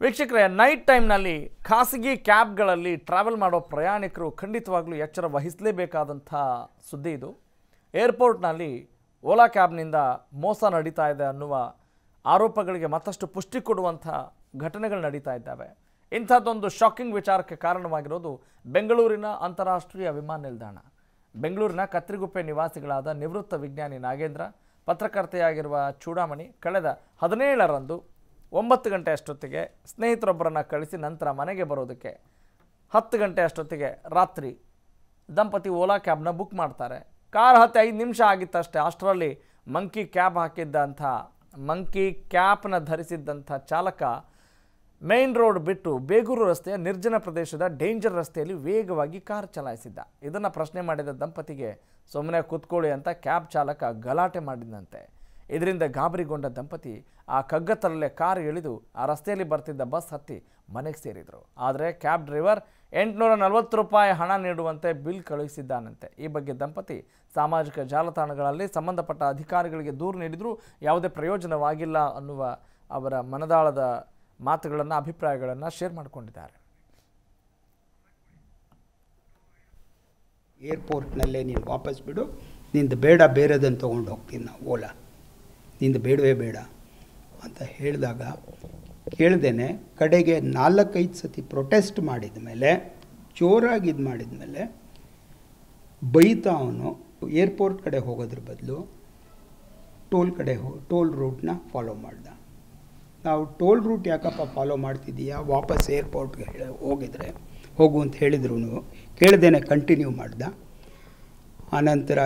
ವೀಕ್ಷಕರೇ ನೈಟ್ ಟೈಮ್ನಲ್ಲಿ ಖಾಸಗಿ ಕ್ಯಾಬ್ಗಳಲ್ಲಿ ಟ್ರಾವೆಲ್ ಮಾಡೋ ಪ್ರಯಾಣಿಕರು ಖಂಡಿತವಾಗ್ಲೂ ಎಚ್ಚರ ವಹಿಸಲೇಬೇಕಾದಂಥ ಸುದ್ದಿ ಇದು. ಏರ್ಪೋರ್ಟ್ನಲ್ಲಿ ಓಲಾ ಕ್ಯಾಬ್ನಿಂದ ಮೋಸ ನಡೀತಾ ಇದೆ ಅನ್ನುವ ಆರೋಪಗಳಿಗೆ ಮತ್ತಷ್ಟು ಪುಷ್ಟಿ ಕೊಡುವಂಥ ಘಟನೆಗಳು ನಡೀತಾ ಇದ್ದಾವೆ. ಇಂಥದ್ದೊಂದು ಶಾಕಿಂಗ್ ವಿಚಾರಕ್ಕೆ ಕಾರಣವಾಗಿರೋದು ಬೆಂಗಳೂರಿನ ಅಂತಾರಾಷ್ಟ್ರೀಯ ವಿಮಾನ ನಿಲ್ದಾಣ. ಬೆಂಗಳೂರಿನ ಕತ್ರಿಗುಪ್ಪೆ ನಿವಾಸಿಗಳಾದ ನಿವೃತ್ತ ವಿಜ್ಞಾನಿ ನಾಗೇಂದ್ರ, ಪತ್ರಕರ್ತೆಯಾಗಿರುವ ಚೂಡಾಮಣಿ, ಕಳೆದ ಹದಿನೇಳರಂದು ಒಂಬತ್ತು ಗಂಟೆ ಅಷ್ಟೊತ್ತಿಗೆ ಸ್ನೇಹಿತರೊಬ್ಬರನ್ನು ಕಳಿಸಿ ನಂತರ ಮನೆಗೆ ಬರೋದಕ್ಕೆ. ಹತ್ತು ಗಂಟೆ ಅಷ್ಟೊತ್ತಿಗೆ ರಾತ್ರಿ ದಂಪತಿ ಓಲಾ ಕ್ಯಾಬ್ನ ಬುಕ್ ಮಾಡ್ತಾರೆ. ಕಾರ್ ಹತ್ತಿ ಐದು ನಿಮಿಷ ಆಗಿತ್ತಷ್ಟೇ, ಅಷ್ಟರಲ್ಲಿ ಮಂಕಿ ಕ್ಯಾಬ್ ಹಾಕಿದ್ದಂಥ, ಮಂಕಿ ಕ್ಯಾಪ್ನ ಧರಿಸಿದ್ದಂಥ ಚಾಲಕ ಮೇನ್ ರೋಡ್ ಬಿಟ್ಟು ಬೇಗೂರು ರಸ್ತೆಯ ನಿರ್ಜನ ಪ್ರದೇಶದ ಡೇಂಜರ್ ರಸ್ತೆಯಲ್ಲಿ ವೇಗವಾಗಿ ಕಾರ್ ಚಲಾಯಿಸಿದ್ದ. ಇದನ್ನು ಪ್ರಶ್ನೆ ಮಾಡಿದ ದಂಪತಿಗೆ ಸುಮ್ಮನೆ ಕೂತ್ಕೊಳ್ಳಿ ಅಂತ ಕ್ಯಾಬ್ ಚಾಲಕ ಗಲಾಟೆ ಮಾಡಿದಂತೆ ಇದರಿಂದ ಗಾಬರಿಗೊಂಡ ದಂಪತಿ ಆ ಕಗ್ಗತ್ತಲಲ್ಲೇ ಕಾರ್ ಇಳಿದು ಆ ರಸ್ತೆಯಲ್ಲಿ ಬರ್ತಿದ್ದ ಬಸ್ ಹತ್ತಿ ಮನೆಗೆ ಸೇರಿದರು. ಆದರೆ ಕ್ಯಾಬ್ ಡ್ರೈವರ್ ಎಂಟುನೂರ ನಲವತ್ತು ರೂಪಾಯಿ ಹಣ ನೀಡುವಂತೆ ಬಿಲ್ ಕಳುಹಿಸಿದ್ದಾನಂತೆ. ಈ ಬಗ್ಗೆ ದಂಪತಿ ಸಾಮಾಜಿಕ ಜಾಲತಾಣಗಳಲ್ಲಿ ಸಂಬಂಧಪಟ್ಟ ಅಧಿಕಾರಿಗಳಿಗೆ ದೂರು ನೀಡಿದರೂ ಯಾವುದೇ ಪ್ರಯೋಜನವಾಗಿಲ್ಲ ಅನ್ನುವ ಅವರ ಮನದಾಳದ ಮಾತುಗಳನ್ನು, ಅಭಿಪ್ರಾಯಗಳನ್ನು ಶೇರ್ ಮಾಡಿಕೊಂಡಿದ್ದಾರೆ. ಏರ್ಪೋರ್ಟ್ನಲ್ಲೇ ನೀನು ವಾಪಸ್ ಬಿಡು. ನಿಂದು ಬೇಡ, ಬೇರೆದನ್ನು ತೊಗೊಂಡು ಹೋಗ್ತೀನಿ ನಾವು, ಓಲಾ. ನಿಂದು ಬೇಡವೇ ಬೇಡ ಅಂತ ಹೇಳಿದಾಗ ಕೇಳ್ದೇನೆ, ಕಡೆಗೆ ನಾಲ್ಕೈದು ಸತಿ ಪ್ರೊಟೆಸ್ಟ್ ಮಾಡಿದ ಮೇಲೆ, ಜೋರಾಗಿ ಇದು ಮಾಡಿದ ಮೇಲೆ, ಬೈತಾ ಅವನು ಏರ್ಪೋರ್ಟ್ ಕಡೆ ಹೋಗೋದ್ರ ಬದಲು ಟೋಲ್ ಕಡೆ ಹೋ ಟೋಲ್ ರೂಟ್ನ ಫಾಲೋ ಮಾಡ್ದ. ನಾವು ಟೋಲ್ ರೂಟ್ ಯಾಕಪ್ಪ ಫಾಲೋ ಮಾಡ್ತಿದ್ದೀಯಾ? ವಾಪಸ್ ಏರ್ಪೋರ್ಟ್ಗೆ ಹೋಗಿದ್ರೆ, ಹೋಗು ಅಂತ ಹೇಳಿದ್ರು ಕೇಳ್ದೇನೆ ಕಂಟಿನ್ಯೂ ಮಾಡ್ದ. ಆನಂತರ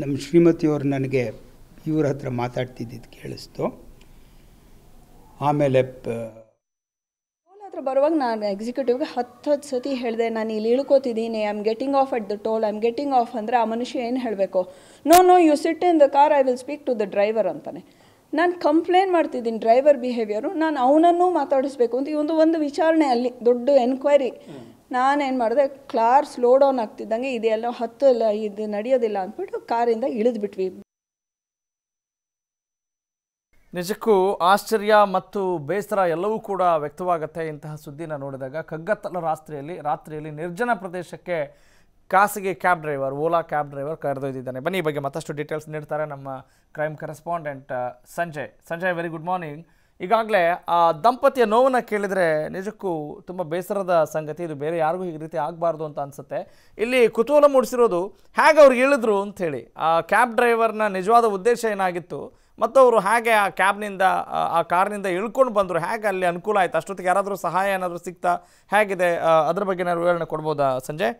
ನಮ್ಮ ಶ್ರೀಮತಿಯವರು ನನಗೆ ಇವ್ರ ಹತ್ರ ಮಾತಾಡ್ತಿದ್ದಿದ್ದು ಕೇಳಿಸ್ತು. ಆಮೇಲೆ ಹತ್ರ ಬರುವಾಗ ನಾನು ಎಕ್ಸಿಕ್ಯೂಟಿವ್ಗೆ ಹತ್ತು ಹತ್ತು ಸತಿ ಹೇಳಿದೆ, ನಾನು ಇಲ್ಲಿ ಇಳ್ಕೋತಿದ್ದೀನಿ I am getting off at the toll I am getting off ಅಂದರೆ ಆ ಮನುಷ್ಯ ಏನು ಹೇಳಬೇಕು? No no you sit in the car I will speak to the driver ಅಂತಾನೆ. ನಾನು ಕಂಪ್ಲೇಂಟ್ ಮಾಡ್ತಿದ್ದೀನಿ ಡ್ರೈವರ್ ಬಿಹೇವಿಯರು ನಾನು ಅವನನ್ನೂ ಮಾತಾಡಿಸ್ಬೇಕು ಅಂತ ಈ ಒಂದು ಒಂದು ವಿಚಾರಣೆ ಅಲ್ಲಿ, ದೊಡ್ಡ ಎನ್ಕ್ವೈರಿ ನಾನೇನು ಮಾಡಿದೆ ಕ್ಲಾರ್ ಸ್ಲೋ ಡೌನ್ ಆಗ್ತಿದ್ದಂಗೆ ಇದೆಲ್ಲ ಹತ್ತು ಇಲ್ಲ ಇದು ನಡೆಯೋದಿಲ್ಲ ಅಂದ್ಬಿಟ್ಟು ಕಾರಿಂದ ಇಳಿದ್ಬಿಟ್ವಿ. ನಿಜಕ್ಕೂ ಆಶ್ಚರ್ಯ ಮತ್ತು ಬೇಸರ ಎಲ್ಲವೂ ಕೂಡ ವ್ಯಕ್ತವಾಗುತ್ತೆ ಇಂತಹ ಸುದ್ದಿನ ನೋಡಿದಾಗ. ಕಗ್ಗತ್ತಲ ರಾತ್ರಿಯಲ್ಲಿ ರಾತ್ರಿಯಲ್ಲಿ ನಿರ್ಜನ ಪ್ರದೇಶಕ್ಕೆ ಖಾಸಗಿ cab driver, Ola cab driver ಕರೆದೊಯ್ದಿದ್ದಾನೆ. ಬನ್ನಿ ಬಗ್ಗೆ ಮತ್ತಷ್ಟು ಡೀಟೇಲ್ಸ್ ನೀಡ್ತಾರೆ ನಮ್ಮ crime correspondent Sanjay. Sanjay very good morning ಈಗಾಗಲೇ, ಆ, ದಂಪತಿಯ ನೋವನ್ನು ಕೇಳಿದರೆ ನಿಜಕ್ಕೂ ತುಂಬ ಬೇಸರದ ಸಂಗತಿ. ಇದು ಬೇರೆ ಯಾರಿಗೂ ಈ ರೀತಿ ಆಗಬಾರ್ದು ಅಂತ ಅನಿಸುತ್ತೆ. ಇಲ್ಲಿ ಕುತೂಹಲ ಮೂಡಿಸಿರೋದು, ಹೇಗೆ ಅವ್ರಿಗೆ ಹೇಳಿದ್ರು ಅಂಥೇಳಿ ಆ ಕ್ಯಾಬ್ ಡ್ರೈವರ್ನ ನಿಜವಾದ ಉದ್ದೇಶ ಏನಾಗಿತ್ತು? ಮತ್ತು ಅವರು ಹೇಗೆ ಆ ಕ್ಯಾಬ್ನಿಂದ ಆ- ಆ ಕಾರ್ನಿಂದ ಇಳ್ಕೊಂಡು ಬಂದರು ಹೇಗೆ ಅಲ್ಲಿ ಅನುಕೂಲ ಆಯಿತು? ಅಷ್ಟೊತ್ತಿಗೆ ಯಾರಾದರೂ ಸಹಾಯ ಏನಾದರೂ ಸಿಗ್ತಾ ಹೇಗಿದೆ? ಅದ್ರ ಬಗ್ಗೆ ಏನಾದ್ರು ವಿವರಣೆ ಕೊಡ್ಬೋದಾ ಸಂಜಯ್?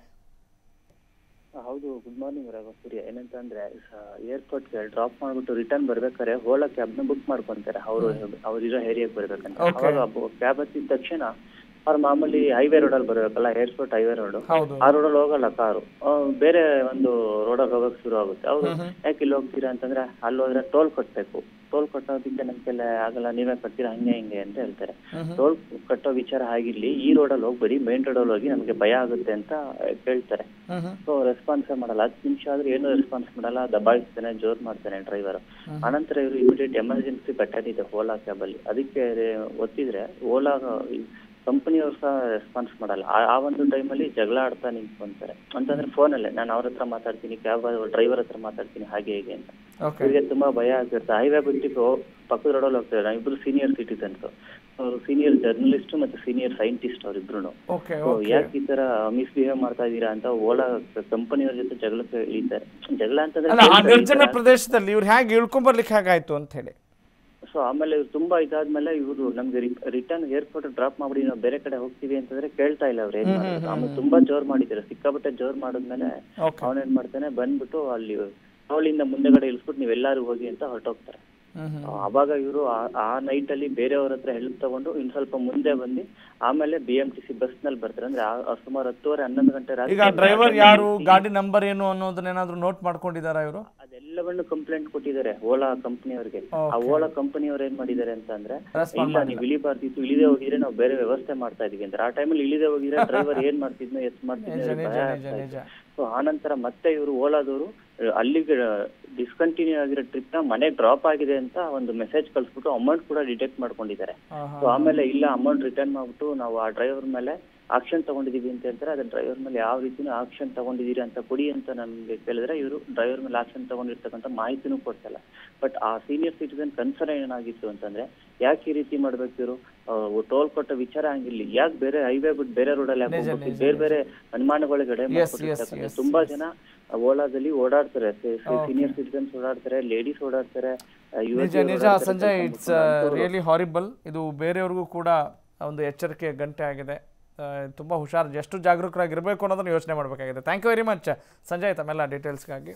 ಹೌದು ಗುಡ್ ಮಾರ್ನಿಂಗ್ ರಘು ಸೂರ್ಯ. ಏನಂತ ಅಂದ್ರೆ ಏರ್ಪೋರ್ಟ್ಗೆ ಡ್ರಾಪ್ ಮಾಡ್ಬಿಟ್ಟು ರಿಟರ್ನ್ ಬರ್ಬೇಕಾದ್ರೆ ಓಲಾ ಕ್ಯಾಬ್ನ ಬುಕ್ ಮಾಡ್ಕೊಂತಾರೆ. ಅವರು ಅವ್ರಿರೋ ಏರಿಯಾಗೆ ಬರ್ಬೇಕಂತ. ಅವಾಗ ಕ್ಯಾಬ್ ಹತ್ತಿದ ತಕ್ಷಣ ಅವ್ರು ಮಾಮೂಲಿ ಹೈವೇ ರೋಡಲ್ಲಿ ಬರಬೇಕಲ್ಲ ಏರ್ಪೋರ್ಟ್ ಹೈವೇ ರೋಡ್ ಆ ಆ ರೋಡಲ್ಲಿ ಹೋಗಲ್ಲ ಕಾರು. ಬೇರೆ ಒಂದು ರೋಡಲ್ಲಿ ಹೋಗಕ್ ಶುರು ಆಗುತ್ತೆ. ಅವ್ರು ಯಾಕೆ ಇಲ್ಲಿ ಹೋಗ್ತೀರಾ ಅಂತಂದ್ರೆ ಅಲ್ಲಿ ಹೋದ್ರೆ ಟೋಲ್ ಕಟ್ಬೇಕು. ಟೋಲ್ ಕಟ್ಟೋದಕ್ಕೆ ನಮ್ ಕೈಲಿ ಆಗಲ್ಲ ನೀವೇ ಕಟ್ತೀರಾ ಹಂಗೆ ಹಿಂಗೆ ಅಂತ ಹೇಳ್ತಾರೆ. ಟೋಲ್ ಕಟ್ಟೋ ವಿಚಾರ ಆಗಿರ್ಲಿ ಈ ರೋಡಲ್ಲಿ ಹೋಗಿ ಬರೀ ಮೇನ್ ಅಲ್ಲಿ ಹೋಗಿ ನಮ್ಗೆ ಭಯ ಆಗುತ್ತೆ ಅಂತ ಕೇಳ್ತಾರೆ ಹ್ಮ್ ಸೊ ರೆಸ್ಪಾನ್ಸ್ ಮಾಡಲ್ಲ. ಹತ್ತು ನಿಮಿಷ ಆದ್ರೆ ಏನು ರೆಸ್ಪಾನ್ಸ್ ಮಾಡಲ್ಲ ದಬಾಯಿಸ್ತಾನೆ ಜೋರ್ ಮಾಡ್ತಾನೆ ಡ್ರೈವರ್ ಅನಂತರ ಇವರು ಇಮಿಡಿಯೇಟ್ ಎಮರ್ಜೆನ್ಸಿ ಇದೆ ಓಲಾ ಕ್ಯಾಬ್ ಅಲ್ಲಿ. ಅದಕ್ಕೆ ಒತ್ತಿದ್ರೆ ಓಲಾ ಕಂಪನಿಯವ್ರು ಸಹ ರೆಸ್ಪಾನ್ಸ್ ಮಾಡಲ್ಲ. ಆ- ಒಂದು ಟೈಮಲ್ಲಿ ಜಗಳ ಆಡ್ತಾ ನಿಂತ್ಕೊಂತಾರೆ. ಅಂತಂದ್ರೆ ಫೋನಲ್ಲೇ ನಾನು ಅವ್ರ ಹತ್ರ ಮಾತಾಡ್ತೀನಿ ಕ್ಯಾಬ್ ಡ್ರೈವರ್ ಹತ್ರ ಮಾತಾಡ್ತೀನಿ ಹಾಗೆ ಹೀಗೆ ಅಂತ. ಓಕೆ ಇವರಿಗೆ ತುಂಬಾ ಭಯ ಆಗ್ತಿರುತ್ತೆ ಹೈವೇ ಬಿಟ್ಟು ಪಕ್ಕದ ರೋಡಲ್ಲಿ ಹೋಗ್ತಾರೆ. ಇಬ್ರು ಸೀನಿಯರ್ ಸಿಟಿಸನ್ಸ್ ಅವರು ಸೀನಿಯರ್ ಜರ್ನಲಿಸ್ಟ್ ಮತ್ತೆ ಸೀನಿಯರ್ ಸೈಂಟಿಸ್ಟ್ ಅವ್ರಿಬ್ರು ಯಾಕೆ ಈ ತರ ಮಿಸ್ಬಿಹೇವ್ ಮಾಡ್ತಾ ಇದೀರಾ ಅಂತ ಓಲಾ ಕಂಪನಿಯವ್ರ ಜೊತೆ ಜಗಳಕ್ಕೆ ಇಳಿತಾರೆ. ಜಗಳ ಅಂತಂದ್ರೆ. ಪ್ರದೇಶದಲ್ಲಿ ಇವ್ರು ಹೇಗೆ ಇಳ್ಕೊಂಬರ್ಲಿಕ್ಕೆ ಹೇಗಾಯ್ತು ಅಂತ ಹೇಳಿ. ಸೊ ಆಮೇಲೆ ಇವ್ರು ತುಂಬಾ ಇದಾದ್ಮೇಲೆ ಇವರು ನಮ್ಗೆ ರಿಟರ್ನ್ ಏರ್ಪೋರ್ಟ್ ಡ್ರಾಪ್ ಮಾಡಿ ನಾವು ಬೇರೆ ಕಡೆ ಹೋಗ್ತೀವಿ ಅಂತಂದ್ರೆ ಕೇಳ್ತಾ ಇಲ್ಲ ಅವ್ರು ಏನ್ ಮಾಡೋದು. ಆಮೇಲೆ ತುಂಬಾ ಜೋರ್ ಮಾಡಿದ್ರು ಸಿಕ್ಕಾಪಟ್ಟೆ ಜೋರ್ ಮಾಡಿದ್ಮೇಲೆ ಅವನೇನ್ ಮಾಡ್ತಾನೆ ಬಂದ್ಬಿಟ್ಟು ಅಲ್ಲಿ ಅವಳಿಂದ ಮುಂದೆಗಡೆ ಇಳಿಸ್ಬಿಟ್ಟು ನೀವೆಲ್ಲಾರು ಹೋಗಿ ಅಂತ ಹೊರಟೋಗ್ತಾರೆ. ಅವಾಗ ಇವರು ಆ ನೈಟ್ ಅಲ್ಲಿ ಬೇರೆಯವ್ರ ಹತ್ರ ಹೆಲ್ಪ್ ತಗೊಂಡು ಇನ್ ಸ್ವಲ್ಪ ಮುಂದೆ ಬಂದು ಆಮೇಲೆ ಬಿ ಎಂ ಟಿ ಸಿ ಬಸ್ನಲ್ಲಿ ಬರ್ತಾರೆ. ಅಂದ್ರೆ ಸುಮಾರು ಹತ್ತುವರೆ ಹನ್ನೊಂದು ಗಂಟೆ ಈಗ ಡ್ರೈವರ್ ಯಾರು ಗಾಡಿ ನಂಬರ್ ಏನು ಅನ್ನೋದನ್ನ ಏನಾದ್ರು ನೋಟ್ ಮಾಡ್ಕೊಂಡಿದಾರ ಇವರು? ಅದೆಲ್ಲವನ್ನು ಕಂಪ್ಲೇಂಟ್ ಕೊಟ್ಟಿದ್ದಾರೆ ಓಲಾ ಕಂಪನಿ ಅವರಿಗೆ. ಆ ಓಲಾ ಕಂಪನಿ ಕಂಪನಿಯವ್ರು ಏನ್ ಮಾಡಿದ್ದಾರೆ ಅಂತ ಅಂದ್ರೆ ಇಲ್ಲ ನೀವು ಇಳಿಬಾರ್ದಿತ್ತು ಇಳಿದೇ ಹೋಗಿದ್ರೆ ನಾವು ಬೇರೆ ವ್ಯವಸ್ಥೆ ಮಾಡ್ತಾ ಇದೀವಿ ಅಂತ ಆ ಟೈಮಲ್ಲಿ ಇಳಿದೇ ಹೋಗಿದ್ರೆ ಡ್ರೈವರ್ ಏನ್ ಮಾಡ್ತಿದ್ನೋ ಎಸ್ ಮಾಡ್ತಿದ್ನೋ ಭಯ ಆಗ್ತಾ. ಸೊ ಆನಂತರ ಮತ್ತೆ ಇವರು ಓಲಾದವರು ಅಲ್ಲಿಗೆ ಡಿಸ್ಕಂಟಿನ್ಯೂ ಆಗಿರೋ ಟ್ರಿಪ್ನ ಮನೆ ಡ್ರಾಪ್ ಆಗಿದೆ ಅಂತ ಒಂದು ಮೆಸೇಜ್ ಕಳ್ಸ್ಬಿಟ್ಟು ಅಮೌಂಟ್ ಕೂಡ ಡಿಟೆಕ್ಟ್ ಮಾಡ್ಕೊಂಡಿದ್ದಾರೆ. ಸೊ ಆಮೇಲೆ ಇಲ್ಲ ಅಮೌಂಟ್ ರಿಟರ್ನ್ ಮಾಡ್ಬಿಟ್ಟು ನಾವು ಆ ಡ್ರೈವರ್ ಮೇಲೆ ಆಕ್ಷನ್ ತಗೊಂಡಿದೀವಿ ಅಂತ ಹೇಳ್ತಾರೆ. ಅದ್ರ ಡ್ರೈವರ್ ಮೇಲೆ ಯಾವ ರೀತಿನೂ ಆಕ್ಷನ್ ತಗೊಂಡಿದೀರಿ ಅಂತ ಕೊಡಿ ಅಂತ ನಮ್ಗೆ ಕೇಳಿದ್ರೆ ಇವರು ಡ್ರೈವರ್ ಮೇಲೆ ಆಕ್ಷನ್ ತಗೊಂಡಿರ್ತಕ್ಕಂಥ ಮಾಹಿತಿನೂ ಕೊಡ್ತಲ್ಲ. ಬಟ್ ಆ ಸೀನಿಯರ್ ಸಿಟಿಸನ್ ಕನ್ಸರ್ನ್ ಏನಾಗಿತ್ತು ಅಂತಂದ್ರೆ ಯಾಕೆ ಈ ರೀತಿ ಮಾಡ್ಬೇಕು ಇವರು? ಟೋಲ್ ಕೊಟ್ಟ ವಿಚಾರ ಹಂಗಿಲ್ಲ ಯಾಕೆ ಬೇರೆ ಹೈವೇ ಬಿಟ್ಟು ಬೇರೆ ರೋಡಲ್ಲಿ ಯಾಕೆ ಹೋಗ್ಬೇಕು? ಬೇರೆ ಬೇರೆ yes, ತುಂಬಾ ಜನ ಓಲಾದಲ್ಲಿ ಓಡಾಡ್ತಾರೆ. ಸೀನಿಯರ್ ಸಿಟಿಸನ್ಸ್ ಓಡಾಡ್ತಾರೆ ಲೇಡೀಸ್ ಓಡಾಡ್ತಾರೆ ನಿಜ ನಿಜ. ಸಂಜಯ್ ಇಟ್ಸ್ ರಿಯಲಿ ಹಾರಿಬಲ್ ಇದು ಬೇರೆಯವ್ರಿಗೂ ಕೂಡ ಒಂದು ಎಚ್ಚರಿಕೆ ಗಂಟೆ ಆಗಿದೆ. ತುಂಬ ಹುಷಾರು ಎಷ್ಟು ಜಾಗರೂಕರಾಗಿರಬೇಕು ಅನ್ನೋದನ್ನು ಯೋಚನೆ ಮಾಡಬೇಕಾಗಿದೆ. Thank you very much Sanjay ತಮ್ಮೆಲ್ಲ ಡೀಟೇಲ್ಸ್ಗಾಗಿ